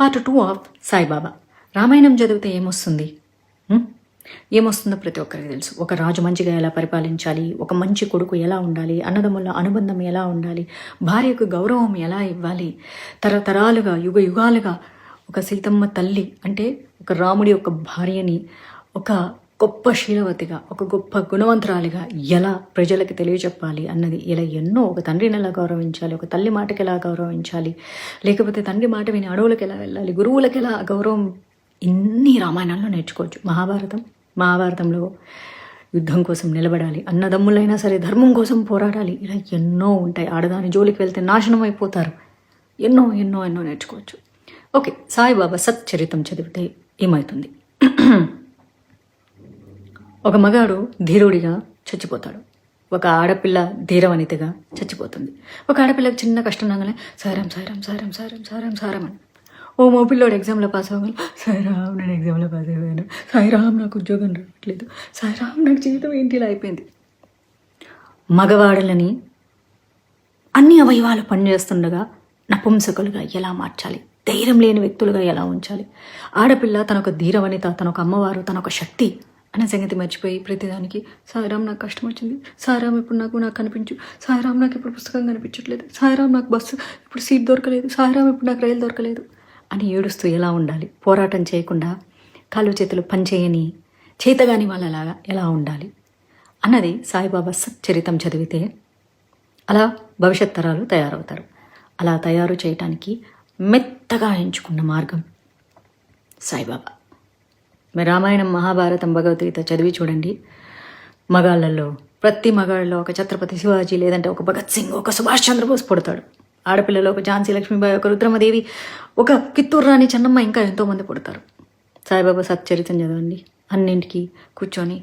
Part two of Saibaba. Ramayanam చదివితే ఏమొస్తుంది? ఏమొస్తుందో ప్రతి ఒక్కరికి తెలుసు. ఒక రాజు మంచిగా ఎలా పరిపాలించాలి? ఒక మంచి కొడుకు ఎలా ఉండాలి? అన్నదమ్ముల అనుబంధం ఎలా ఉండాలి? భార్యకు గౌరవం ఎలా ఇవ్వాలి? తరతరాలుగా యుగ యుగాలుగా ఒక సీతమ్మ తల్లి అంటే ఒక రాముడి యొక్క భార్యని ఒక గొప్ప శీలవతిగా ఒక గొప్ప గుణవంతురాలిగా ఎలా ప్రజలకు తెలియచెప్పాలి అన్నది ఇలా ఎన్నో ఒక తండ్రిని ఎలా గౌరవించాలి ఒక తల్లి మాటకి ఎలా గౌరవించాలి లేకపోతే తండ్రి మాట విని అడవులకు ఎలా వెళ్ళాలి గురువులకు ఎలా గౌరవం ఇన్ని రామాయణాల్లో నేర్చుకోవచ్చు. మహాభారతం మహాభారతంలో యుద్ధం కోసం నిలబడాలి అన్నదమ్ములైనా సరే ధర్మం కోసం పోరాడాలి ఇలా ఎన్నో ఉంటాయి. ఆడదాని జోలికి వెళ్తే నాశనం అయిపోతారు. ఎన్నో ఎన్నో ఎన్నో నేర్చుకోవచ్చు. ఓకే సాయిబాబా సచ్చరితం చదివితే ఏమవుతుంది ఒక మగాడు ధీరుడిగా చచ్చిపోతాడు. ఒక ఆడపిల్ల ధీరవనితగా చచ్చిపోతుంది. ఒక ఆడపిల్లకి చిన్న కష్టం రాగానే సారం సారం సారం సారం సారం సారం అని. ఓ మా పిల్లోడు ఎగ్జామ్లో పాస్ అవ్వగలను సాయిరామ్ నేను ఎగ్జామ్లో పాస్ అయిపోయాను. సాయిరామ్ నాకు ఉద్యోగం రావట్లేదు. సాయిరామ్ నాకు జీవితం ఏంటి? ఇలా అయిపోయింది. మగవాడలని అన్ని అవయవాలు పనిచేస్తుండగా నపుంసకులుగా ఎలా మార్చాలి? ధైర్యం లేని వ్యక్తులుగా ఎలా ఉంచాలి? ఆడపిల్ల తనొక ధీరవనిత తనొక అమ్మవారు తనొక శక్తి అనే సంగతి మర్చిపోయి ప్రతిదానికి సాయిరామ్ నాకు కష్టం వచ్చింది. సాయిరామ్ ఇప్పుడు నాకు నాకు కనిపించు సాయిరామ్ నాకు ఇప్పుడు పుస్తకం కనిపించట్లేదు. సాయిరామ్ నాకు బస్సు ఇప్పుడు సీట్ దొరకలేదు. సాయిరామ్ ఇప్పుడు నాకు రైలు దొరకలేదు. అని ఏడుస్తూ ఎలా ఉండాలి? పోరాటం చేయకుండా కాళ్ళు చేతులు పనిచేయని చేతగాని వాళ్ళలాగా ఎలా ఉండాలి? అన్నది సాయిబాబా సచ్చరితం చదివితే అలా భవిష్యత్ తరాలు తయారవుతారు. అలా తయారు చేయటానికి మెత్తగా ఎంచుకున్న మార్గం సాయిబాబా. మీరు రామాయణం మహాభారతం భగవద్గీత చదివి చూడండి. మగాళ్ళల్లో ప్రతి మగాళ్ళలో ఒక ఛత్రపతి శివాజీ లేదంటే ఒక భగత్ సింగ్ ఒక సుభాష్ చంద్రబోస్ పుడతాడు. ఆడపిల్లలో ఒక ఝాన్సీ లక్ష్మీబాయి ఒక రుద్రమదేవి ఒక కిత్తూరు రాణి చెన్నమ్మ ఇంకా ఎంతోమంది పుడతారు. సాయిబాబా సత్చరితం చదవండి. అన్నింటికి కూర్చొని